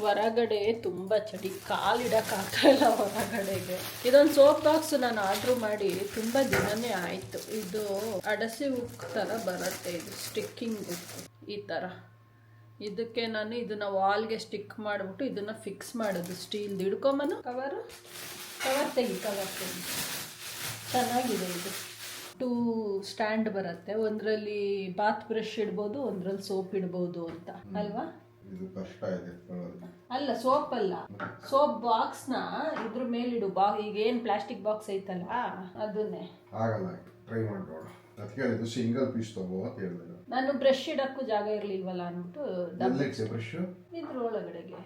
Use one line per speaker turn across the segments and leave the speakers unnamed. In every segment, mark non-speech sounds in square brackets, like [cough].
ಹೊರಗಡೆ ತುಂಬ ಚಳಿ. ಕಾಲಿಡೋಕ್ಕಾಗಲ್ಲ ಹೊರಗಡೆಗೆ. ಇದೊಂದು ಸೋಪ್ ಬಾಕ್ಸ್ ನಾನು ಆರ್ಡ್ರ್ ಮಾಡಿ ತುಂಬ ದಿನನೇ ಆಯಿತು. ಇದು ಅಡಸಿ ಉಕ್ ಥರ ಬರುತ್ತೆ. ಇದು ಸ್ಟಿಕ್ಕಿಂಗ್ ಉಕ್ ಈ ಥರ ಇದಕ್ಕೆ ನಾನು ಇದನ್ನ ವಾಲ್ಗೆ ಸ್ಟಿಕ್ ಮಾಡಿಬಿಟ್ಟು ಇದನ್ನ ಫಿಕ್ಸ್ ಮಾಡೋದು. ಸ್ಟೀಲ್ದು ಹಿಡ್ಕೊಂಬನು? ಕವರು ಕವರ್ ತೆಗಿ ಕವರ್ ತೆಗಿ. ಚೆನ್ನಾಗಿದೆ ಇದು. ಟೂ ಸ್ಟ್ಯಾಂಡ್ ಬರುತ್ತೆ. ಒಂದರಲ್ಲಿ ಬಾತ್ ಬ್ರಷ್ ಇಡ್ಬೋದು, ಒಂದರಲ್ಲಿ ಸೋಪ್ ಇಡ್ಬೋದು ಅಂತ. ಅಲ್ವಾ?
ಇದು ಕಷ್ಟ ಇದೆ.
ಅಲ್ಲ ಸೋಪ್ ಅಲ್ಲ ಸೋಪ್ ಬಾಕ್ಸ್ನ ಇದ್ರ ಮೇಲಿಡು ಬಾ ಈಗ ಏನು ಪ್ಲಾಸ್ಟಿಕ್ ಬಾಕ್ಸ್ ಐತಲ್ಲ ಅದನ್ನೇ.
ಆಗಲ್ಲ ಟ್ರೈ ಮಾಡಿ ನೋಡು ಅದಕ್ಕೆ ಇದು ಸಿಂಗಲ್ ಪೀಸ್ ತಗೋ ಅಂತ ಹೇಳಿದೆ. ನಾನು.
ನಾನು ಬ್ರಷ್ ಇಡಕ್ಕೂ ಜಾಗ ಇರ್ಲಿಲ್ವಲ್ಲ ಅನ್ಬಿಟ್ಟು ಡಬ್
ಎಲ್ಲಿಡ್ಸಿ ಬ್ರಷ್
ಇದ್ರ ಒಳಗಡೆಗೆ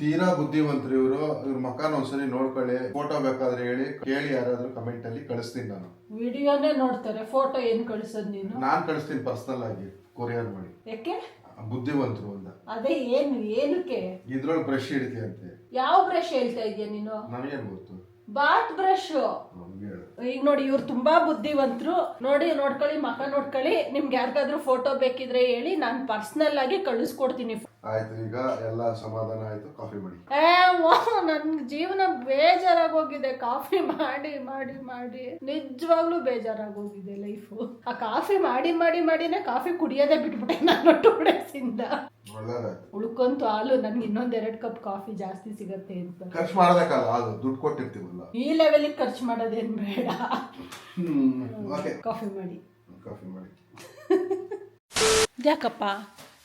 ತೀರಾ ಬುದ್ಧಿವಂತರು ಇವರು ಇವ್ರ ಮಕಾನ ಒಂದ್ಸರಿ ನೋಡ್ಕೊಳ್ಳಿ. ಫೋಟೋ ಬೇಕಾದ್ರೆ ಹೇಳಿ ಕೇಳಿ ಯಾರಾದ್ರೂ ಕಮೆಂಟ್ ಅಲ್ಲಿ ಕಳಿಸ್ತೀನಿ ನಾನು.
ವಿಡಿಯೋನೇ ನೋಡ್ತಾರೆ ಫೋಟೋ ಏನು ಕಳಿಸೋದ್ ನೀನು?
ನಾನ್ ಕಳಿಸ್ತೀನಿ ಪರ್ಸನಲ್ ಆಗಿ ಕೊರಿಯರ್ ಮಾಡಿ.
ಯಾಕೆ?
ಬುದ್ಧಿವಂತರು ಅಂತ.
ಅದೇ ಏನು ಏನಕ್ಕೆ?
ಇದ್ರೊಳಗೆ ಬ್ರಷ್ ಹಿಡಿತಿ ಅಂತೆ
ಯಾವ ಬ್ರಷ್ ಹೇಳ್ತಾ ಇದೀಯ ನೀನು?
ನನಗೇನ್ ಗೊತ್ತು?
ಬಾತ್ ಬ್ರಷ್
ನಮ್ಗೆ ಹೇಳು.
ಈಗ ನೋಡಿ ಇವ್ರು ತುಂಬಾ ಬುದ್ಧಿವಂತರು. ನೋಡಿ ನೋಡ್ಕೊಳ್ಳಿ ಮಕ್ಕ ನೋಡ್ಕೊಳ್ಳಿ. ನಿಮ್ಗೆ ಯಾರಿಗಾದ್ರೂ ಫೋಟೋ ಬೇಕಿದ್ರೆ ಹೇಳಿ ನಾನು ಪರ್ಸನಲ್ ಆಗಿ ಕಳಿಸ್ಕೊಡ್ತೀನಿ.
ಆಯ್ತು ಈಗ ಎಲ್ಲ ಸಮಾಧಾನ ಆಯ್ತು ಕಾಫಿ ಮಾಡಿ.
ಏ ನನ್ ಜೀವನ ಬೇಜಾರಾಗೋಗಿದೆ. ಕಾಫಿ ಮಾಡಿ ಮಾಡಿ ಮಾಡಿ. ನಿಜವಾಗ್ಲೂ ಬೇಜಾರಾಗೋಗಿದೆ ಲೈಫು ಆ ಕಾಫಿ ಮಾಡಿ ಮಾಡಿ ಮಾಡಿನೇ ಕಾಫಿ ಕುಡಿಯೋದೇ ಬಿಟ್ಬಿಟ್ಟೆ ನಾನು ಟೂ ಡೇಸಿಂದ
ಒಳ್ಳೇದಾಯ್ತು.
ಉಳ್ಕೊಂತು ಹಾಲು ನನ್ಗೆ ಇನ್ನೊಂದ್ ಎರಡ್ ಕಪ್ ಕಾಫಿ ಜಾಸ್ತಿ ಸಿಗತ್ತೆ ಅಂತ.
ಖರ್ಚು ಮಾಡ್ಬೇಕಲ್ಲ ಅದು ದುಡ್ಡು ಕೊಟ್ಟಿರ್ತೀವಲ್ಲ?
ಈ ಲೆವೆಲಿಗೆ ಖರ್ಚು ಮಾಡೋದೇನ್ ಬೇಡ.
ಹ್ಮ್ ಓಕೆ
ಕಾಫಿ ಮಾಡಿ.
ಕಾಫಿ ಮಾಡಿ.
ಯಾಕಪ್ಪ?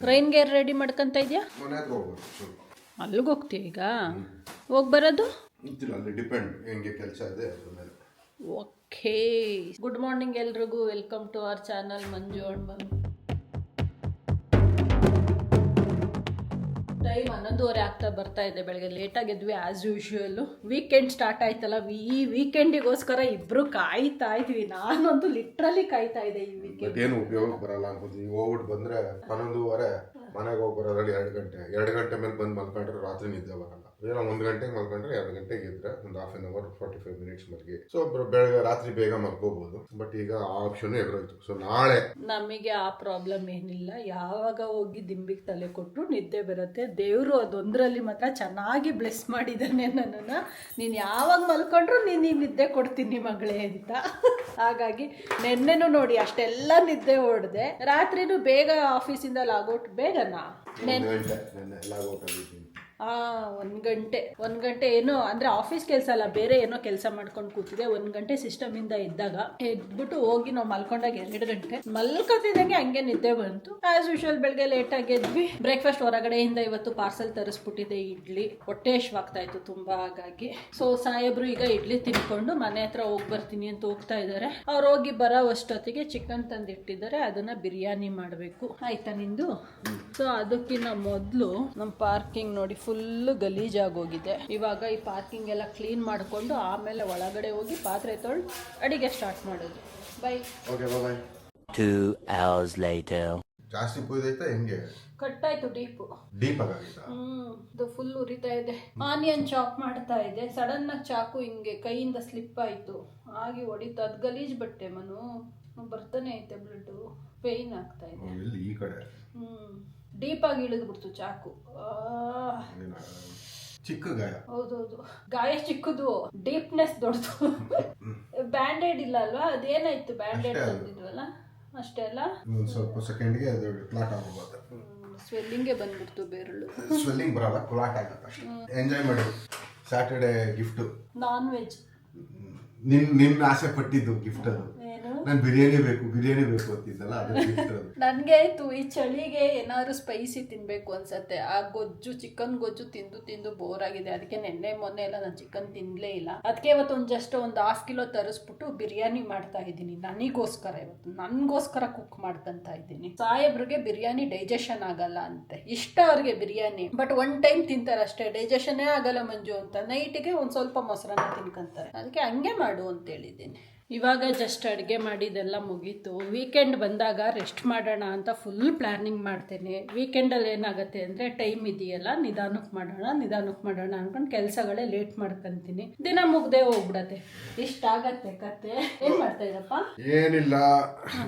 ರೈನ್ ಗೇರ್ ರೆಡಿ ಮಾಡ್ಕೊಂತ ಇದೆಯಾ?
ಮನೆ ಹತ್ರ ಹೋಗ್ಬೋದು ಸ್ವಲ್ಪ
ಅಲ್ಲಿಗೆ ಹೋಗ್ತೀಯ ಈಗ? ಹೋಗಿ ಬರೋದು?
ಗೊತ್ತಿಲ್ಲ ಅಲ್ಲಿ ಡಿಪೆಂಡ್ ಹೆಂಗೆ ಕೆಲಸ ಇದೆ ಅದ್ರ ಮೇಲೆ.
ಓಕೆ ಗುಡ್ ಮಾರ್ನಿಂಗ್ ಎಲ್ರಿಗೂ. Welcome to our channel Manju and mummy time ಹನ್ನೊಂದುವರೆ ಆಗ್ತಾ ಬರ್ತಾ ಇದೆ ಬೆಳಗ್ಗೆ ಲೇಟಾಗಿ ಎದ್ವಿ ಆ್ಯಸ್ ಯೂಶುವಲ್ ವೀಕೆಂಡ್ ಸ್ಟಾರ್ಟ್ ಆಯ್ತಲ್ಲ, ಈ ವೀಕೆಂಡಿಗೋಸ್ಕರ ಇಬ್ರು ಕಾಯ್ತಾ ಇದ್ವಿ. ನಾನಂತೂ ಲಿಟ್ರಲಿ ಕಾಯ್ತಾ ಇದೆ ಈ ವೀಕೆಂಡ್
ಏನು ಉಪಯೋಗ ಬರಲ್ಲ ಅನ್ಕೊಂತೀವಿ ಹೋಗ್ಬಿಟ್ಟು ಬಂದ್ರೆ ಹನ್ನೊಂದುವರೆ ಮನೆಗೆ ಹೋಗಿ ಬರೋದ್ರಲ್ಲಿ ಎರಡು ಗಂಟೆ ಎರಡು ಗಂಟೆ ಮೇಲೆ ಬಂದು ಮಲ್ಕೊಂಡ್ರೆ ರಾತ್ರಿ ನಿದ್ದೆ ಬರಲ್ಲ. ಏನೋ ಒಂದು ಗಂಟೆಗೆ ಮಲ್ಕೊಂಡ್ರೆ ಎರಡು ಗಂಟೆಗೆ ಇದ್ರೆ ಒಂದು half an hour forty five minutes ಮಲ್ಗಿ so ಬೆಳಗ್ಗೆ ರಾತ್ರಿ ಬೇಗ ಮಲ್ಕೋಬಹುದು ಬಟ್ ಈಗ ಆ ಆಪ್ಷನ್ ಎದುರೋಯ್ತು ಸೊ ನಾಳೆ
ನಮಗೆ ಆ ಪ್ರಾಬ್ಲಮ್ ಏನಿಲ್ಲ. ಯಾವಾಗ ಹೋಗಿ ದಿಂಬಿಗೆ ತಲೆ ಕೊಟ್ಟರು ನಿದ್ದೆ ಬರುತ್ತೆ. ದೇವರು ಅದೊಂದರಲ್ಲಿ ಮಾತ್ರ ಚೆನ್ನಾಗಿ ಬ್ಲೆಸ್ ಮಾಡಿದ್ದಾನೆ ನನ್ನನ್ನು. ನೀನು ಯಾವಾಗ ಮಲ್ಕೊಂಡ್ರು ನೀನು ಈ ನಿದ್ದೆ ಕೊಡ್ತೀನಿ ಮಗಳೇ ಅಂತ. ಹಾಗಾಗಿ ನೆನ್ನೆನೂ ನೋಡಿ ಅಷ್ಟೆಲ್ಲ ನಿದ್ದೆ ಹೊಡೆದೆ ರಾತ್ರಿನೂ ಬೇಗ ಆಫೀಸಿಂದ ಲಾಗೌಟ್ ಬೇಗನಾ?
ನೆನ್ನೆ
ಒಂದು ಗಂಟೆ ಒಂದು ಗಂಟೆ ಏನೋ ಅಂದರೆ ಆಫೀಸ್ ಕೆಲಸ ಅಲ್ಲ ಬೇರೆ ಏನೋ ಕೆಲಸ ಮಾಡ್ಕೊಂಡು ಕೂತಿದೆ ಒಂದು ಗಂಟೆ ಸಿಸ್ಟಮಿಂದ ಇದ್ದಾಗ ಎದ್ಬಿಟ್ಟು ಹೋಗಿ ನಾವು ಮಲ್ಕೊಂಡಾಗ ಎರಡು ಗಂಟೆ. ಮಲ್ಕೊತಿದಂಗೆ ಹಂಗೆ ನಿದ್ದೆ ಬಂತು. ಆಸ್ ಯೂಶುವಲ್ ಬೆಳಗ್ಗೆ ಲೇಟಾಗಿ ಎದ್ವಿ. ಬ್ರೇಕ್ಫಾಸ್ಟ್ ಹೊರಗಡೆಯಿಂದ ಇವತ್ತು ಪಾರ್ಸೆಲ್ ತರಿಸ್ಬಿಟ್ಟಿದೆ ಇಡ್ಲಿ. ಹೊಟ್ಟೆ ಹಶ್ವಾಗ್ತಾ ಇತ್ತು ತುಂಬ ಹಾಗಾಗಿ. ಸೊ ಸಾಹೇಬ್ರು ಈಗ ಇಡ್ಲಿ ತಿನ್ಕೊಂಡು ಮನೆ ಹತ್ರ ಹೋಗಿ ಬರ್ತೀನಿ ಅಂತ ಹೋಗ್ತಾ ಇದ್ದಾರೆ ಅವ್ರು ಹೋಗಿ ಬರೋ ಅಷ್ಟೊತ್ತಿಗೆ ಚಿಕನ್ ತಂದಿಟ್ಟಿದ್ದಾರೆ. ಅದನ್ನ ಬಿರಿಯಾನಿ ಮಾಡಬೇಕು. ಆಯ್ತಾ ನಿಂದು? ಸೊ ಅದಕ್ಕಿಂತ ಮೊದಲು ನಮ್ಮ ಪಾರ್ಕಿಂಗ್ ನೋಡಿ ಫುಲ್ ಗಲೀಜಾಗೋಗಿದೆ. ಇವಾಗ ಈ ಪಾರ್ಕಿಂಗ್ ಎಲ್ಲ ಕ್ಲೀನ್ ಮಾಡಿಕೊಂಡು ಆಮೇಲೆ ಒಳಗಡೆ ಹೋಗಿ ಪಾತ್ರೆ ತೊಳೆದು ಅಡಿಗೆ ಸ್ಟಾರ್ಟ್ ಮಾಡೋದು. Bye
okay bye
two hours later.
ಜಾಸ್ತಿ ಕುಯ್ದೈತಾ ಹೆಂಗೆ?
ಕಟ್ಟಾಯ್ತು ಡೀಪು
ಡೀಪ್ ಆಗಾಗಿತ್ತಾ
ಹ್ಮ್ ಇದು ಫುಲ್ ಉರಿತಾ ಇದೆ. ಆನಿಯನ್ ಚಾಪ್ ಮಾಡ್ತಾ ಇದೆ. ಸಡನ್ ಆಗಿ ಚಾಕು ಹಿಂಗೆ ಕೈಯಿಂದ ಸ್ಲಿಪ್ ಆಯ್ತು. ಆಗಿ ಹೊಡಿತು ಅದು ಗಲೀಜ್ ಬಟ್ಟೆ ಮನು. ಬರ್ತಾನೆ ಐತೆ ಬ್ಲಡ್ ಪೇಯ್ನ್ ಆಗ್ತಾ ಇದೆ.
ಓ, ಈ ಕಡೆ?
ಹ್ಮ್. ಡೀಪ್ ಆಗಿ ಇಳಿದ್ಬಿಡ್ತು ಚಾಕು.
ಚಿಕ್ಕ ಗಾಯ.
ಹೌದೌದು. ಗಾಯ ಚಿಕ್ಕದು ಡೀಪ್ನೆಸ್ ದೊಡ್ಡದು. ಬ್ಯಾಂಡೇಡ್ ಇಲ್ಲ ಅಲ್ವಾ? ಅದೇನಾಯ್ತು ಬ್ಯಾಂಡೇಡ್. ತಂದಿದ್ವಲ್ಲ? ಅಷ್ಟೇ ಅಲ್ಲ?
ಸ್ವಲ್ಪ ಸೆಕೆಂಡ್ಗೆ ಅದು ಕ್ಲಾಟ್ ಆಗ್ಬೋದು
ಸ್ವೆಲ್ಲಿಂಗೇ ಬಂದ್ಬಿಡ್ತು ಬೆರಳು.
ಸ್ವೆಲ್ಲಿಂಗ್ ಬರಲ್ಲ ಕ್ಲಾಟ್ ಆಗುತ್ತೆ ಅಷ್ಟೇ. ಎಂಜಾಯ್ ಮಾಡಿ. ಸ್ಯಾಟರ್ಡೆ ಗಿಫ್ಟ್
ನಾನ್ ವೆಜ್
ನಿನ್ ನಿನ್ ಆಸೆ ಪಟ್ಟಿದ್ದು ಗಿಫ್ಟ್ ಅದು. ನನ್ ಬಿರಿಯಾನಿ ಬೇಕು ಬಿರಿಯಾನಿ ಬೇಕು ಅಂತಿದ್ದಲ್ಲ ಅದು [laughs]
ನನಗೆ ಆಯ್ತು, ಈ ಚಳಿಗೆ ಏನಾದ್ರು ಸ್ಪೈಸಿ ತಿನ್ಬೇಕು ಅನ್ಸತ್ತೆ. ಆ ಗೊಜ್ಜು ಚಿಕನ್ ಗೊಜ್ಜು ತಿಂದು ತಿಂದು ಬೋರ್ ಆಗಿದೆ. ಅದಕ್ಕೆ ನೆನ್ನೆ ಮೊನ್ನೆ ಎಲ್ಲ ನಾನು ಚಿಕನ್ ತಿನ್ಲೇ ಇಲ್ಲ. ಅದಕ್ಕೆ ಇವತ್ತು ಒಂದು ಜಸ್ಟ್ ಒಂದು ಹಾಫ್ ಕಿಲೋ ತರಿಸ್ಬಿಟ್ಟು ಬಿರಿಯಾನಿ ಮಾಡ್ತಾ ಇದ್ದೀನಿ. ನನಗೋಸ್ಕರ ಇವತ್ತು. ನನಗೋಸ್ಕರ ಕುಕ್ ಮಾಡ್ಕೊಂತ ಇದ್ದೀನಿ. ಸಾಹೇಬ್ರಿಗೆ ಬಿರಿಯಾನಿ ಡೈಜೆಷನ್ ಆಗಲ್ಲ ಅಂತೆ. ಇಷ್ಟ ಅವ್ರಿಗೆ ಬಿರಿಯಾನಿ. ಬಟ್ ಒನ್ ಟೈಮ್ ತಿಂತಾರೆ ಅಷ್ಟೇ ಡೈಜೆಷನ್ನೇ ಆಗಲ್ಲ ಮಂಜು ಅಂತ. ನೈಟಿಗೆ ಒಂದು ಸ್ವಲ್ಪ ಮೊಸರನ್ನ ತಿನ್ಕೊಂತಾರೆ. ಅದಕ್ಕೆ ಹಂಗೆ ಮಾಡು ಅಂತ ಹೇಳಿದ್ದೀನಿ. ಇವಾಗ ಜಸ್ಟ್ ಅಡುಗೆ ಮಾಡಿದೆಲ್ಲ ಮುಗೀತು. ವೀಕೆಂಡ್ ಬಂದಾಗ ರೆಸ್ಟ್ ಮಾಡೋಣ ಅಂತ ಫುಲ್ ಪ್ಲ್ಯಾನಿಂಗ್ ಮಾಡ್ತೇನೆ. ವೀಕೆಂಡಲ್ಲಿ ಏನಾಗುತ್ತೆ ಅಂದರೆ ಟೈಮ್ ಇದೆಯಲ್ಲ ನಿಧಾನಕ್ಕೆ ಮಾಡೋಣ ನಿಧಾನಕ್ಕೆ ಮಾಡೋಣ ಅಂದ್ಕೊಂಡು ಕೆಲಸಗಳೇ ಲೇಟ್ ಮಾಡ್ಕೊಂತೀನಿ. ದಿನ ಮುಗ್ದೆ ಹೋಗ್ಬಿಡತ್ತೆ. ಇಷ್ಟ ಆಗತ್ತೆ ಕತೆ ಏನು ಮಾಡ್ತಾ ಇದ್ದಪ್ಪ
ಏನಿಲ್ಲ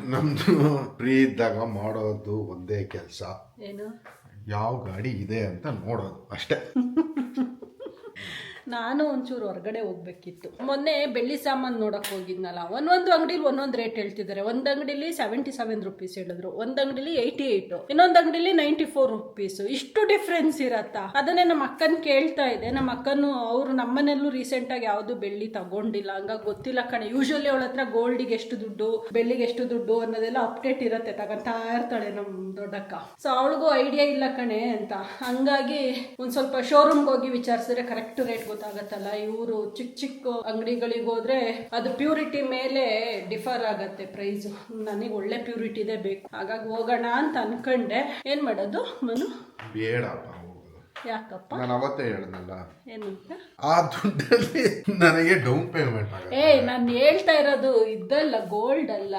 ನಮ್ದು ಫ್ರೀ ಇದ್ದಾಗ ಮಾಡೋದು ಒಂದೇ ಕೆಲಸ.
ಏನು?
ಯಾವ ಗಾಡಿ ಇದೆ ಅಂತ ನೋಡೋದು ಅಷ್ಟೇ. [laughs]
ನಾನು ಒಂಚೂರು ಹೊರಗಡೆ ಹೋಗ್ಬೇಕಿತ್ತು. ಮೊನ್ನೆ ಬೆಳ್ಳಿ ಸಾಮಾನು ನೋಡಕ್ ಹೋಗಿದ್ನಲ್ಲ, ಒಂದೊಂದು ಅಂಗಡಿಲಿ ಒಂದೊಂದು ರೇಟ್ ಹೇಳ್ತಿದ್ದಾರೆ. ಒಂದ್ ಅಂಗಡಿಲಿ ಸೆವೆಂಟಿ ಸೆವೆನ್ ರುಪೀಸ್ ಹೇಳಿದ್ರು, ಒಂದ್ ಅಂಗಡಿಲಿ ಏಯ್ಟಿ ಏಯ್ಟ್ ಇನ್ನೊಂದ್ ಅಂಗಡಿಲಿ ನೈಂಟಿ ಫೋರ್ ರುಪೀಸ್ ಇಷ್ಟು ಡಿಫ್ರೆನ್ಸ್ ಇರತ್ತಾ? ಅದನ್ನೇ ನಮ್ಮ ಅಕ್ಕನ್ ಕೇಳ್ತಾ ಇದೆ. ನಮ್ಮ ಅಕ್ಕನು, ಅವ್ರು ನಮ್ಮನೆಲ್ಲೂ ರೀಸೆಂಟ್ ಆಗಿ ಯಾವ್ದು ಬೆಳ್ಳಿ ತಗೊಂಡಿಲ್ಲ. ಹಂಗಾಗಿ ಗೊತ್ತಿಲ್ಲ ಕಣೆ. ಯೂಶಲಿ ಅವಳ ಹತ್ರ ಗೋಲ್ಡಿಗೆ ಎಷ್ಟು ದುಡ್ಡು, ಬೆಳ್ಳಿಗೆ ಎಷ್ಟು ದುಡ್ಡು ಅನ್ನೋದೆಲ್ಲ ಅಪ್ಡೇಟ್ ಇರತ್ತೆ, ತಗೊಂತಾ ಇರ್ತಾಳೆ ನಮ್ ದೊಡ್ಡಕ್ಕ. ಸೊ ಅವಳಿಗೂ ಐಡಿಯಾ ಇಲ್ಲ ಕಣೆ ಅಂತ. ಹಂಗಾಗಿ ಒಂದ್ ಸ್ವಲ್ಪ ಶೋರೂಮ್ಗೆ ಹೋಗಿ ವಿಚಾರಿಸಿದ್ರೆ ಕರೆಕ್ಟ್ ರೇಟ್ ಗೊತ್ತಾಗತ್ತಲ್ಲ? ಇವರು ಚಿಕ್ಕ ಚಿಕ್ಕ ಅಂಗಡಿಗಳಿಗೆ ಹೋದ್ರೆ ಅದು ಪ್ಯೂರಿಟಿ ಮೇಲೆ ಡಿಫರ್ ಆಗತ್ತೆ ಪ್ರೈಸ್. ನನಗೆ ಒಳ್ಳೆ ಪ್ಯೂರಿಟಿದೇ ಬೇಕು. ಹಾಗಾಗಿ ಹೋಗೋಣ ಅಂತ ಅನ್ಕೊಂಡೆ. ಏನ್ ಮಾಡೋದು ಮನು?
ಹೋಗೋದು
ಯಾಕಪ್ಪ?
ನಾನು ಅವತ್ತೇ ಹೇಳ್ದಲ್ಲ.
ಏನಂತ?
ಆ ದುಡ್ಡಲ್ಲಿ ನನಗೆ ಡೌನ್ ಪೇಮೆಂಟ್ ಆಗುತ್ತೆ.
ಏಯ್ ನಾನು ಹೇಳ್ತಾ ಇರೋದು ಇದ್ದಲ್ಲ ಗೋಲ್ಡ್ ಅಲ್ಲ.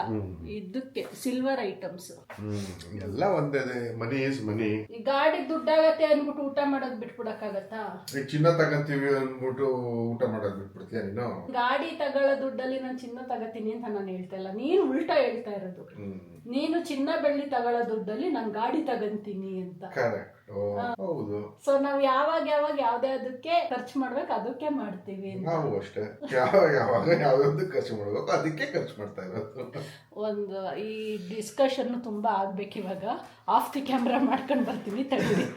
ಇದಕ್ಕೆ ಸಿಲ್ವರ್ ಐಟಮ್ಸ್
ಹ್ಮ್. ಎಲ್ಲ ಒಂದೇ ಮನಿ ಈಸ್ ಮನಿ
ಈ ಗಾಡಿ ದುಡ್ಡಾಗತ್ತೆ ಅಂದ್ಬಿಟ್ಟು ಊಟ ಮಾಡೋದು ಬಿಟ್ಬಿಡಕ್ಕಾಗತ್ತಾ?
ಈಗ ಚಿನ್ನ ತಗಂತೀವಿ ಅಂದ್ಬಿಟ್ಟು ಊಟ ಮಾಡೋದು ಬಿಟ್ಬಿಡ್ತೀಯ ನೀನು?
ಗಾಡಿ ತಗೊಳ್ಳೋ ದುಡ್ಡಲ್ಲಿ ನಾನು ಚಿನ್ನ ತಗೋತೀನಿ ಅಂತ ನಾನು ಹೇಳ್ತಾ ಇಲ್ಲ. ನೀನು ಉಲ್ಟಾ ಹೇಳ್ತಾ ಇರೋದು.
ಹ್ಮ್.
ನೀನು ಚಿನ್ನ ಬೆಳ್ಳಿ ತಗೊಳ್ಳೋ ದುಡ್ಡಲ್ಲಿ ನಾನು ಗಾಡಿ ತಗಂತೀನಿ ಅಂತ.
ಕರೆಕ್ಟ್ ಹೌದು.
ಸೊ ನಾವ್ ಯಾವಾಗ ಯಾವಾಗ ಯಾವ್ದೇ ಅದಕ್ಕೆ ಖರ್ಚು ಮಾಡ್ಬೇಕು ಅದಕ್ಕೆ ಮಾಡ್ತೀವಿ
ನಾವು ಅಷ್ಟೇ. ಯಾವಾಗ ಯಾವಾಗ ಯಾವ್ದು ಖರ್ಚು ಮಾಡ್ಬೇಕು ಅದಕ್ಕೆ ಖರ್ಚು ಮಾಡ್ತಾ ಇರೋದು.
ಒಂದು ಈ ಡಿಸ್ಕಷನ್ ತುಂಬಾ ಆಗ್ಬೇಕು ಇವಾಗ. ಆಫ್ ದಿ ಕ್ಯಾಮ್ರಾ ಮಾಡ್ಕೊಂಡು ಬರ್ತೀವಿ ತಡೀರಿ.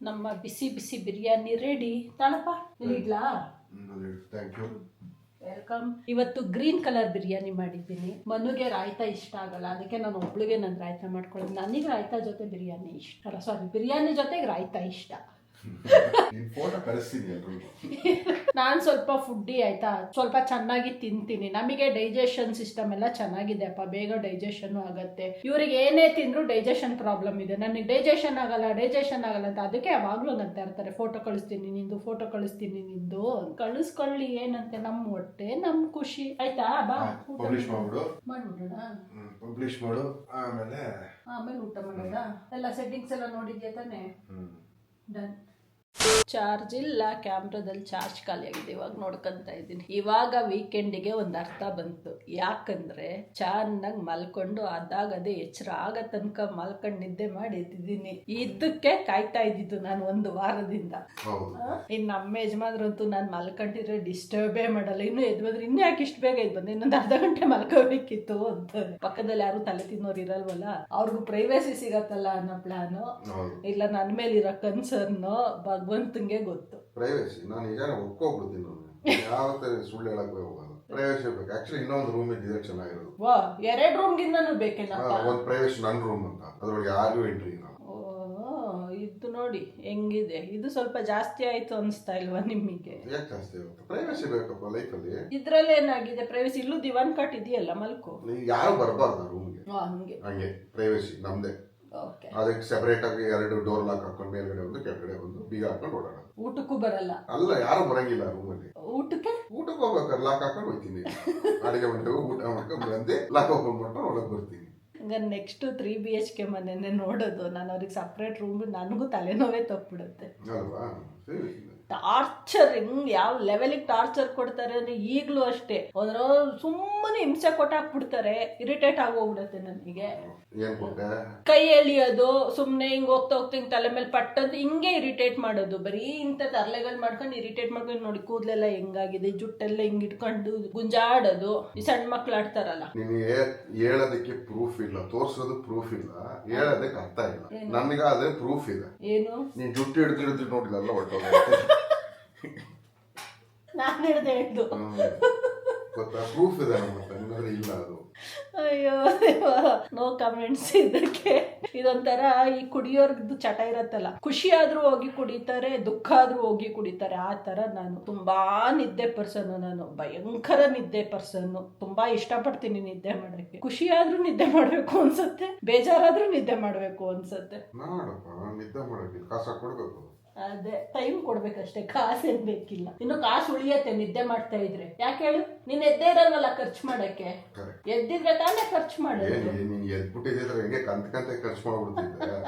ನಮ್ಮ ಬಿಸಿ ಬಿಸಿ ಬಿರಿಯಾನಿ ರೆಡಿ ತಾಳಪ್ಪ ಇಲ್ಲ ಇಡ್ಲಾ?
ಥ್ಯಾಂಕ್ ಯು
ವೆಲ್ಕಮ್ ಇವತ್ತು ಗ್ರೀನ್ ಕಲರ್ ಬಿರಿಯಾನಿ ಮಾಡಿದ್ದೀನಿ. ಮನುಗೆ ರಾಯ್ತಾ ಇಷ್ಟ ಆಗಲ್ಲ. ಅದಕ್ಕೆ ನಾನು ಒಬ್ಳಿಗೆ ನಾನು ರಾಯ್ತಾ ಮಾಡ್ಕೊಳ್ಳೋದು. ನನಗೆ ರಾಯ್ತಾ ಜೊತೆ ಬಿರಿಯಾನಿ ಇಷ್ಟ ಅಲ್ಲ ಸಾರಿ ಬಿರಿಯಾನಿ ಜೊತೆಗೆ ರಾಯ್ತಾ ಇಷ್ಟ.
ನೀನ್ ಫೋಟೋ ಕಳಿಸ್ತೀನಿ ಎಲ್ರಿಗೂ.
ನಾನು ಸ್ವಲ್ಪ ಫುಡ್ಡಿ ಆಯ್ತಾ? ಸ್ವಲ್ಪ ಚೆನ್ನಾಗಿ ತಿಂತೀನಿ. ನಮಗೆ ಡೈಜೆಷನ್ ಸಿಸ್ಟಮ್ ಎಲ್ಲ ಚೆನ್ನಾಗಿದೆ ಅಪ್ಪ. ಬೇಗ ಡೈಜೆಷನ್ ಆಗತ್ತೆ. ಇವ್ರಿಗೆ ಏನೇ ತಿಂದ್ರು ಡೈಜೆಷನ್ ಪ್ರಾಬ್ಲಮ್ ಇದೆ. ನನಗೆ ಡೈಜೆಷನ್ ಆಗಲ್ಲ ಡೈಜೆಷನ್ ಆಗಲ್ಲ ಅಂತ ಅದಕ್ಕೆ ಯಾವಾಗ್ಲೂ ನಂತ ಇರ್ತಾರೆ. ಫೋಟೋ ಕಳಿಸ್ತೀನಿ ನಿಂದು ಫೋಟೋ ಕಳಿಸ್ತೀನಿ ನಿಂದು. ಕಳಿಸ್ಕೊಳ್ಳಿ ಏನಂತೆ? ನಮ್ಮ ಹೊಟ್ಟೆ ನಮ್ ಖುಷಿ. ಆಯ್ತಾ? ಬಾ
ಪಬ್ಲಿಷ್ ಮಾಡ್ಬಿಡು.
ಮಾಡ್ಬಿಡೋಣ?
ಪಬ್ಲಿಷ್ ಮಾಡು. ಆಮೇಲೆ
ಆಮೇಲೆ ಊಟ ಮಾಡೋದಾ ಎಲ್ಲ ಸೆಟ್ಟಿಂಗ್ಸ್ ಎಲ್ಲ ನೋಡಿದ್ಯಾ ತಾನೇ? ಡನ್ ಚಾರ್ಜ್ ಇಲ್ಲ ಕ್ಯಾಮ್ರಾದಲ್ಲಿ ಚಾರ್ಜ್ ಖಾಲಿಯಾಗಿದೆ ಆಗಿದೆ ಇವಾಗ ನೋಡ್ಕೊಂತ ಇದ್ದೀನಿ. ಇವಾಗ ವೀಕೆಂಡಿಗೆ ಒಂದು ಅರ್ಥ ಬಂತು. ಯಾಕಂದ್ರೆ ಚೆನ್ನಾಗಿ ಮಲ್ಕೊಂಡು ಅದಾಗ ಅದೇ ಎಚ್ಚರ ಆಗ ತನಕ ಮಲ್ಕೊಂಡು ನಿದ್ದೆ ಮಾಡಿ ಎದ್ದಿದ್ದೀನಿ. ಇದಕ್ಕೆ ಕಾಯ್ತಾ ಇದ್ದಿದ್ದು ನಾನು ಒಂದು ವಾರದಿಂದ.
ಇನ್
ಇನ್ನು ನಮ್ಮ ಯಜಮಾನ್ರಂತೂ ನಾನು ಮಲ್ಕೊಂಡಿದ್ರೆ ಡಿಸ್ಟರ್ಬೇ ಮಾಡಲ್ಲ. ಇನ್ನು ಎದ್ಬಂದ್ರೆ ಬಂದ್ರೆ ಇನ್ನು ಯಾಕೆ ಇಷ್ಟು ಬೇಗ ಇದ್ ಬಂದೆ ಇನ್ನೊಂದು ಅರ್ಧ ಗಂಟೆ ಮಲ್ಕೋಬೇಕಿತ್ತು ಅಂತ ಪಕ್ಕದಲ್ಲಿ ಯಾರು ತಲೆ ತಿನ್ನೋರು ಇರಲ್ವಲ್ಲ? ಅವ್ರಿಗೂ ಪ್ರೈವೇಸಿ ಸಿಗತ್ತಲ್ಲ ಅನ್ನೋ ಪ್ಲಾನು ಇಲ್ಲ ನನ್ನ ಮೇಲಿರೋ ಕನ್ಸರ್ನು ಭಗವಂತಂಗೆ ಗೊತ್ತು.
ಪ್ರೈವೇಸಿ ನಾನು ಈಗ ಒಪ್ಕೊಬಿಡ್ತೀನಿ ನಾನು ಯಾವತ್ತೇ ಸುಳ್ಳು ಹೇಳಕ್ ಹೋಗಲ್ಲ ಪ್ರೈವೇಸಿ ಬೇಕು. ಆಕ್ಚುಲಿ ಇನ್ನೊಂದು ರೂಮ್ ಇದ್ದಿದ್ರೆ ಚೆನ್ನಾಗಿರೋದು.
ವಾ ಎರಡು ರೂಮ್ಗಿಂತನೂ
ಆ,
ಬೇಕೇನಪ್ಪ?
ಒಂದು ಪ್ರೈವೇಸಿ ನನ್ನ ರೂಮ್ ಅಂತ. ಅದ್ರೊಳಗೆ ಯಾರು ಎಂಟ್ರಿ ಇಲ್ಲ.
ಓ ಇದು ನೋಡಿ ಹೆಂಗಿದೆ. ಇದು ಸ್ವಲ್ಪ ಜಾಸ್ತಿ ಆಯ್ತು ಅನಿಸ್ತಾ ಇಲ್ವಾ ನಿಮಗೆ?
ಯಾಕೆ ಜಾಸ್ತಿ ಆಗುತ್ತೆ ಪ್ರೈವೇಸಿ ಬೇಕಪ್ಪ ಲೈಫಲ್ಲಿ
ಇದ್ರಲ್ಲಿ ಏನಾಗಿದೆ? ಪ್ರೈವೇಸಿ ಇಲ್ಲೂ ದಿವಾನ್ ಕಟ್ ಇದೆಯಲ್ಲ ಮಲ್ಕು.
ಯಾರು ಬರಬಾರ್ದು ರೂಮ್ಗೆ
ಹಂಗೆ.
ಹಂಗೆ. ಪ್ರೈವೇಸಿ ನಮ್ದೇ. ಅದಕ್ಕೆ ಸೆಪರೇಟ್ ಆಗಿ ಎರಡು ಡೋರ್ ಲಾಕ್ ಹಾಕೊಂಡು ಮೇಲ್ಗಡೆ ಒಂದು ಕೆಳಗಡೆ ಒಂದು ಬೀಗ ಹಾಕೊಂಡು ಓಡೋಣ.
ಊಟಕ್ಕೂ ಬರಲ್ಲ.
ಅಲ್ಲ ಯಾರು ಬರಂಗಿಲ್ಲ ರೂಮಲ್ಲಿ
ಊಟಕ್ಕೆ?
ಊಟಕ್ಕೆ ಹೋಗ್ಬೇಕಾದ್ರೆ ಲಾಕ್ ಹಾಕೊಂಡು ಹೋಗ್ತೀನಿ. ಅಡಿಗೆ ಮನೆಗೆ ಊಟ ಮಾಡ್ಕೊಂಡು ಬಂದೆ ಲಾಕ್ ಹಾಕೊಂಡು ಮಾಡ್ಕೊಂಡು ಒಳಗೆ ಬರ್ತೀನಿ.
ಹಂಗ next three B H K ಮನೆನೇ ನೋಡೋದು. ನಾನು ಅವ್ರಿಗೆ ಸಪ್ರೇಟ್ ರೂಮ್ ನನಗೂ ತಲೆನೋವೇ ತಪ್ಪಿಡುತ್ತೆ.
ಅಲ್ವಾ?
ಟಾರ್ಚರ್ ಹಿಂಗ್ ಯಾವ ಲೆವೆಲಿಗೆ ಟಾರ್ಚರ್ ಕೊಡ್ತಾರೆ ಅಂದ್ರೆ ಈಗಲೂ ಅಷ್ಟೇ. ಅದ್ರ ಸುಮ್ಮನೆ ಹಿಂಸೆ ಕೊಟ್ಟಾಕ್ಬಿಡ್ತಾರೆ. ಇರಿಟೇಟ್ ಆಗೋಗ್ಬಿಡುತ್ತೆ ನನಗೆ. ಕೈ ಎಳಿಯೋದು ಸುಮ್ಮನೆ ಹಿಂಗ್ ಹೋಗ್ತಾ ಹೋಗ್ತಾ ಹಿಂಗ್ ತಲೆ ಮೇಲೆ ಪಟ್ಟದ್ದು ಹಿಂಗೆ ಇರಿಟೇಟ್ ಮಾಡೋದು. ಬರೀ ಇಂಥ ತರ್ಲೆಗಳು ಮಾಡ್ಕೊಂಡು ಇರಿಟೇಟ್ ಮಾಡ್ಕೊಂಡು ನೋಡಿ ಕೂದಲೆಲ್ಲ ಹೆಂಗಾಗಿದೆ ಜುಟ್ಟೆಲ್ಲ ಹಿಂಗ್ ಇಟ್ಕೊಂಡು ಗುಂಜಾಡೋದು. ಈ ಸಣ್ಣ ಮಕ್ಳು ಆಡ್ತಾರಲ್ಲ.
ನಿನಗೆ ಹೇಳೋದಕ್ಕೆ ಪ್ರೂಫ್ ಇಲ್ಲ ತೋರ್ಸೋದು ಪ್ರೂಫ್ ಇಲ್ಲ ಹೇಳೋದಕ್ಕೆ ಅರ್ಥ ಇಲ್ಲ. ನನಗೆ ಅದೇ ಪ್ರೂಫ್ ಇದೆ.
ಏನು?
ನೀನ್ ಜುಟ್ಟು ಹಿಡ್ದು ಹಿಡ್ದು ನೋಡಿಲ್ಲ ಒಟ್ಟು
ನಾನು ಹಿಡ್ದೆ ಹೇಳ್ದು
ಗೊತ್ತಾ ಪ್ರೂಫ್ ಇದೆ ನಮ್ಮ ಹತ್ರ ನಿನ್ನತ್ರ ಇಲ್ಲ ಅದು
ಅಯ್ಯೋ. ನೋ ಕಮೆಂಟ್ಸ್ ಇದಕ್ಕೆ. ಇದೊಂಥರ ಈ ಕುಡಿಯೋರ್ದು ಚಟ ಇರತ್ತಲ್ಲ. ಖುಷಿ ಆದ್ರೂ ಹೋಗಿ ಕುಡಿತಾರೆ ದುಃಖ ಆದ್ರೂ ಹೋಗಿ ಕುಡಿತಾರೆ. ಆ ತರ ನಾನು ತುಂಬಾ ನಿದ್ದೆ ಪರ್ಸನ್ ನಾನು ಭಯಂಕರ ನಿದ್ದೆ ಪರ್ಸನ್ ತುಂಬಾ ಇಷ್ಟಪಡ್ತೀನಿ ನಿದ್ದೆ ಮಾಡಕ್ಕೆ. ಖುಷಿ ಆದ್ರೂ ನಿದ್ದೆ ಮಾಡ್ಬೇಕು ಅನ್ಸುತ್ತೆ ಬೇಜಾರಾದ್ರೂ ನಿದ್ದೆ ಮಾಡ್ಬೇಕು ಅನ್ಸುತ್ತೆ.
ನಿದ್ದೆ ಮಾಡಬೇಕು ಕಸ ಕೊಡ್ಬೇಕು
ಅದೇ ಟೈಮ್ ಕೊಡ್ಬೇಕಷ್ಟೇ ಕಾಸೇನ್ ಬೇಕಿಲ್ಲ. ಇನ್ನು ಕಾಸು ಉಳಿಯತ್ತೆ ನಿದ್ದೆ ಮಾಡ್ತಾ ಇದ್ರೆ. ಯಾಕೆ ಹೇಳು? ನೀನ್ ಎದ್ದೇ ಇರಲ್ವಲ್ಲ ಖರ್ಚು ಮಾಡಕ್ಕೆ? ಎದ್ದಿದ್ರೆ ತಾನೇ ಖರ್ಚು ಮಾಡೋದು.
ಎದ್ಬಿಟ್ಟಿದ್ರೆ ಹೆಂಗೆ ಕಂತ ಕಂತೆ ಖರ್ಚು ಮಾಡ್ಬಿಡ್ತಿದ್ದೆ?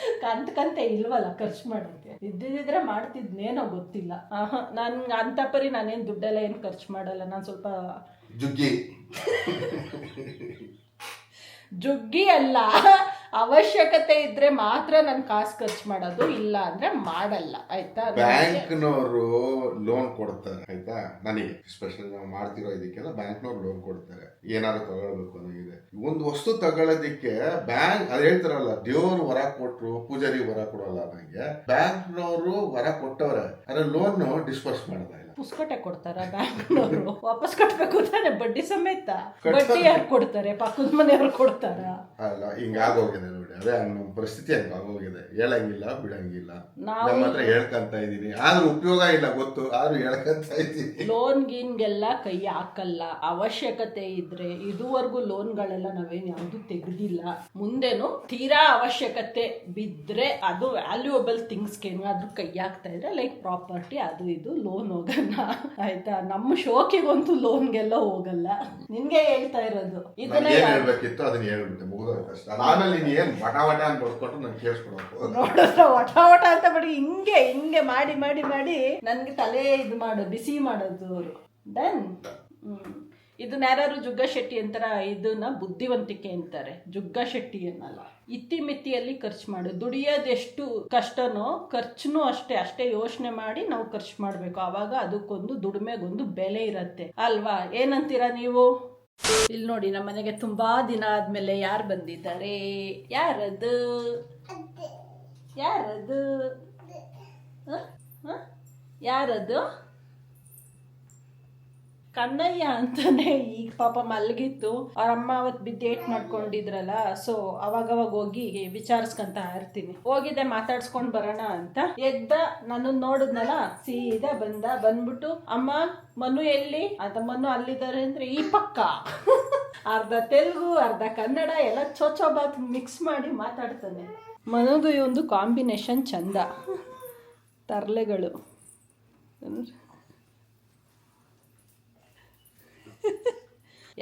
[laughs]
ಕಂತ ಕಂತೆ ಇಲ್ವಲ್ಲ ಖರ್ಚು ಮಾಡೋಕೆ? ಇದ್ದಿದ್ರೆ ಮಾಡ್ತಿದ್ನೇನೋ ಗೊತ್ತಿಲ್ಲ. ಆಹಾ ನನ್ ಅಂತ ಪರಿ ನಾನೇನ್ ದುಡ್ಡೆಲ್ಲ ಏನು ಖರ್ಚು ಮಾಡಲ್ಲ. ನಾನು ಸ್ವಲ್ಪ
ಜುಗ್ಗಿ.
ಜುಗ್ಗಿ ಅಲ್ಲ. ಅವಶ್ಯಕತೆ ಇದ್ರೆ ಮಾತ್ರ ನಾನು ಕಾಸು ಖರ್ಚು ಮಾಡೋದು, ಇಲ್ಲ ಅಂದ್ರೆ ಮಾಡಲ್ಲ. ಆಯ್ತಾ? ಬ್ಯಾಂಕ್
ಬ್ಯಾಂಕ್ನವರು ಲೋನ್ ಕೊಡ್ತಾರೆ, ಆಯ್ತಾ? ನನಗೆ ಸ್ಪೆಷಲ್ ನಾವು ಮಾಡ್ತಿರೋ ಇದಕ್ಕೆಲ್ಲ ಬ್ಯಾಂಕ್ನವ್ರು ಲೋನ್ ಕೊಡ್ತಾರೆ. ಏನಾದ್ರು ತಗೊಳ್ಬೇಕು ಅನ್ನೋದಿದೆ ಒಂದು ವಸ್ತು ತಗೊಳ್ಳೋದಿಕ್ಕೆ ಬ್ಯಾಂಕ್, ಅದ್ ಹೇಳ್ತಾರಲ್ಲ, ದೇವ್ರು ವರ ಕೊಟ್ರು, ಪೂಜಾರಿ ವರ ಕೊಡಲ್ಲ ನಂಗೆ ಬ್ಯಾಂಕ್ನವರು ವರ ಕೊಟ್ಟವ್ರೆ ಅದ್ರ ಲೋನ್ ಡಿಸ್ಪರ್ಸ್ ಇಲ್ಲ.
ಪುಸ್ಕಟೆ ಕೊಡ್ತಾರ ಬ್ಯಾಂಕ್ನವರು. ವಾಪಸ್ ಕಟ್ಬೇಕು ತಾನೆ ಬಡ್ಡಿ ಸಮೇತ. ಬಡ್ಡಿ ಯಾರು ಕೊಡ್ತಾರೆ? ಪಕ್ಕದ ಮನೆಯವ್ರು ಕೊಡ್ತಾರ.
ಅಲ್ಲ ಹಿಂಗ ಆಗೋಗಿದೆ ನೋಡಿ ಅದೇ ಹಂಗ ನಮ್ಮ ಪರಿಸ್ಥಿತಿ ಹಂಗ ಆಗೋಗಿದೆ. ಹೇಳಂಗಿಲ್ಲ ಬಿಡಂಗಿಲ್ಲ.
ನಾವು
ನಮ್ಮ ಹತ್ರ ಹೇಳ್ಕಂತ ಇದೀನಿ ಆದ್ರೂ ಉಪಯೋಗ ಇಲ್ಲ ಗೊತ್ತು. ಆದ್ರೂ ಹೇಳ್ಕಂತ ಇದೀನಿ
ಲೋನ್ ಗೀನ್ಗೆಲ್ಲ ಕೈ ಹಾಕಲ್ಲ. ಅವಶ್ಯಕತೆ ಇದ್ರೆ ಇದುವರೆಗೂ ಲೋನ್ಗಳೆಲ್ಲ ನಾವೇನು ಯಾವುದು ತೆಗ್ದಿಲ್ಲ. ಮುಂದೆನು ತೀರಾ ಅವಶ್ಯಕತೆ ಬಿದ್ರೆ ಅದು ವ್ಯಾಲ್ಯೂಯಬಲ್ ಥಿಂಗ್ಸ್ಗೆ ಏನಾದ್ರೂ ಕೈ ಹಾಕ್ತಾ ಇದ್ರೆ ಲೈಕ್ ಪ್ರಾಪರ್ಟಿ ಅದು ಇದು ಲೋನ್ ಹೋಗಲ್ಲ. ಆಯ್ತಾ? ನಮ್ಮ ಶೋಕಿಗಂತೂ ಲೋನ್ಗೆಲ್ಲ ಹೋಗಲ್ಲ. ನಿನ್ಗೆ ಹೇಳ್ತಾ ಇರೋದು. ಇದನ್ನ
ಏನ್ ಹೇಳ್ಬೇಕಿತ್ತು ಅದನ್ನ ಹೇಳ್ಬಿಟ್ಟೆ. ಮುಗಿದೋಯ್ತು ಅಷ್ಟೇ. ಅದಾದ್ಮೇಲೆ ನೀನ್ ಏನ್ ವಟ ವಟ ಅಂತ
ವಟ ಅಂತ ಹಿಂಗೆ ಹಿಂಗೆ ಮಾಡಿ ಮಾಡಿ ಮಾಡಿ ನನ್ಗೆ ತಲೆ ಇದು ಮಾಡು, ಬಿಸಿ ಮಾಡೋದು ಅವರು. ಡನ್ ಇದನ್ನ ಯಾರು ಜುಗ್ಗ ಶೆಟ್ಟಿ ಅಂತಾರ, ಇದನ್ನ ಬುದ್ಧಿವಂತಿಕೆ ಅಂತಾರೆ. ಜುಗ್ಗ ಶೆಟ್ಟಿ ಅನ್ನಲ್ಲ. ಇತ್ತಿಮಿತಿಯಲ್ಲಿ ಖರ್ಚು ಮಾಡು. ದುಡಿಯೋದೆಷ್ಟು ಕಷ್ಟನೋ ಖರ್ಚುನು ಅಷ್ಟೇ ಅಷ್ಟೇ ಯೋಚನೆ ಮಾಡಿ ನಾವು ಖರ್ಚು ಮಾಡಬೇಕು. ಆವಾಗ ಅದಕ್ಕೊಂದು ದುಡಿಮೆಗೊಂದು ಬೆಲೆ ಇರತ್ತೆ. ಅಲ್ವಾ? ಏನಂತೀರಾ ನೀವು? ಇಲ್ಲಿ ನೋಡಿ ನಮ್ಮ ಮನೆಗೆ ತುಂಬಾ ದಿನ ಆದ್ಮೇಲೆ ಯಾರು ಬಂದಿದ್ದಾರೆ? ಯಾರದು? ಯಾರದು? ಯಾರದು? ಕನ್ನಯ್ಯ ಅಂತಾನೆ ಈಗ ಪಾಪ ಮಲಗಿತ್ತು ಅವ್ರ ಅಮ್ಮ ಅವತ್ತು ಬಿದ್ದೇಟ್ ಮಾಡ್ಕೊಂಡಿದ್ರಲ್ಲ ಸೊ ಅವಾಗವಾಗ ಹೋಗಿ ವಿಚಾರಿಸ್ಕೊಂತ ಇರ್ತೀನಿ. ಹೋಗಿದ್ದೆ ಮಾತಾಡ್ಸ್ಕೊಂಡ್ ಬರೋಣ ಅಂತ. ಎದ್ದ ನನ್ನ ನೋಡಿದ್ನಲ್ಲ, ಸೀದಾ ಬಂದ, ಬಂದ್ಬಿಟ್ಟು, ಅಮ್ಮ, ಮನು ಎಲ್ಲಿ? ಅಂತ ಮನು ಅಲ್ಲಿದ್ದಾರೆ ಅಂದ್ರೆ, ಈ ಪಕ್ಕ. [laughs] ಅರ್ಧ ತೆಲುಗು, ಅರ್ಧ ಕನ್ನಡ, ಎಲ್ಲ ಚೋಚೋ ಬಾತ್ ಮಿಕ್ಸ್ ಮಾಡಿ ಮಾತಾಡ್ತಾನೆ. ಮನದು ಒಂದು ಕಾಂಬಿನೇಷನ್ ಚಂದ. ತರ್ಲೆಗಳು.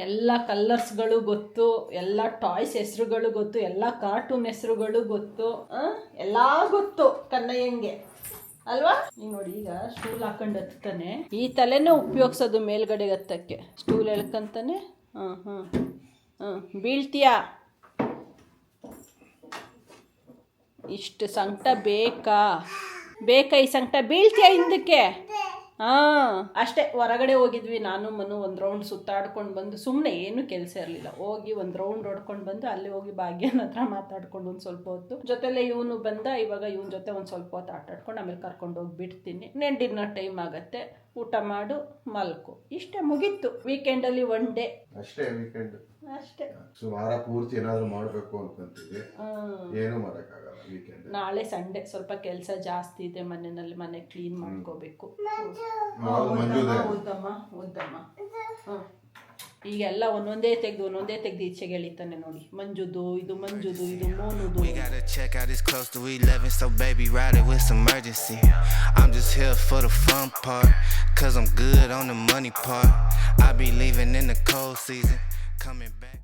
ಎಲ್ಲ ಕಲರ್ಸ್ಗಳು ಗೊತ್ತು, ಎಲ್ಲ ಟಾಯ್ಸ್ ಹೆಸರುಗಳು ಗೊತ್ತು, ಎಲ್ಲ ಕಾರ್ಟೂನ್ ಹೆಸರುಗಳು ಗೊತ್ತು? ಎಲ್ಲ ಗೊತ್ತು ಕನ್ನಯ್ಯಂಗೆ. ಅಲ್ವಾ? ಈಗ ನೋಡಿ, ಈಗ ಸ್ಟೂಲ್ ಹಾಕೊಂಡು ಹತ್ತಾನೆ ಈ ತಲೆನೇ ಉಪಯೋಗಿಸೋದು ಮೇಲ್ಗಡೆ ಹತ್ತಕ್ಕೆ ಸ್ಟೂಲ್ ಎಳ್ಕಂತಾನೆ? ಹಾಂ ಹಾಂ ಹಾಂ ಬೀಳ್ತೀಯಾ? ಇಷ್ಟು ಸಂಕಟ ಬೇಕಾ? ಬೇಕಾ ಈ ಸಂಕಟ? ಬೀಳ್ತೀಯಾ ಹಿಂದಕ್ಕೆ? ಅಷ್ಟೇ ಹೊರಗಡೆ ಹೋಗಿದ್ವಿ, ನಾನು, ಮನು ಒಂದು ರೌಂಡ್ ಸುತ್ತಾಡ್ಕೊಂಡು ಬಂದು ಸುಮ್ಮನೆ ಏನು ಕೆಲಸ ಇರಲಿಲ್ಲ. ಹೋಗಿ ಒಂದು ರೌಂಡ್ ಹೊಡ್ಕೊಂಡು ಬಂದು, ಅಲ್ಲಿ ಹೋಗಿ ಭಾಗ್ಯನ ಹತ್ರ ಮಾತಾಡ್ಕೊಂಡು ಒಂದು ಸ್ವಲ್ಪ ಹೊತ್ತು. ಜೊತೆಲೆ ಇವನು ಬಂದ, ಇವಾಗ ಇವನ ಜೊತೆ ಒಂದು ಸ್ವಲ್ಪ ಹೊತ್ತು ಆಟಾಡ್ಕೊಂಡು ಆಮೇಲೆ ಕರ್ಕೊಂಡು ಹೋಗಿ ಬಿಡ್ತೀನಿ. ನೆನ್ ಡಿನ್ನರ್ ಟೈಮ್ ಆಗತ್ತೆ. ಊಟ ಮಾಡು ಮಲ್ಕು. ಇಷ್ಟೇ ವೀಕೆಂಡ್ ವೀಕೆಂಡಲ್ಲಿ ಒನ್ ಡೇ
ಅಷ್ಟೇ ವೀಕೆಂಡ್
ಅಷ್ಟೇ.
ಸೊ ವಾರ ಪೂರ್ತಿ ಏನಾದ್ರು ಮಾಡಬೇಕು ಅನ್ಕೊಂತೀವಿ ಏನು ಮಾಡಕ್ಕಾಗಲ್ಲ ವೀಕೆಂಡ್
ನಾಳೆ ಸಂಡೆ ಸ್ವಲ್ಪ ಕೆಲಸ ಜಾಸ್ತಿ ಇದೆ ಮನೆಯಲ್ಲಿ ಮನೆ ಕ್ಲೀನ್ ಮಾಡ್ಕೋಬೇಕು.
ಮಂಜುದೆ.
ಓದಮ್ಮ ಓದಮ್ಮ ಹ್ಮ್. ಈಗೆಲ್ಲ ಒಂದೊಂದೇ ತೆಗ್ದು ಒಂದೊಂದೇ ತೆಗ್ದು ಈಚೆಗೆ ಎಳಿತಾನೆ ನೋಡಿ ಮಂಜುದು ಇದು ಮಂಜುದು ಇದು ಮೋನುದು
We gotta check out, it's close to 11, so baby, ride it with some urgency. I'm just here for the fun part, cause I'm good on the money part. I be leaving in the cold season, coming back.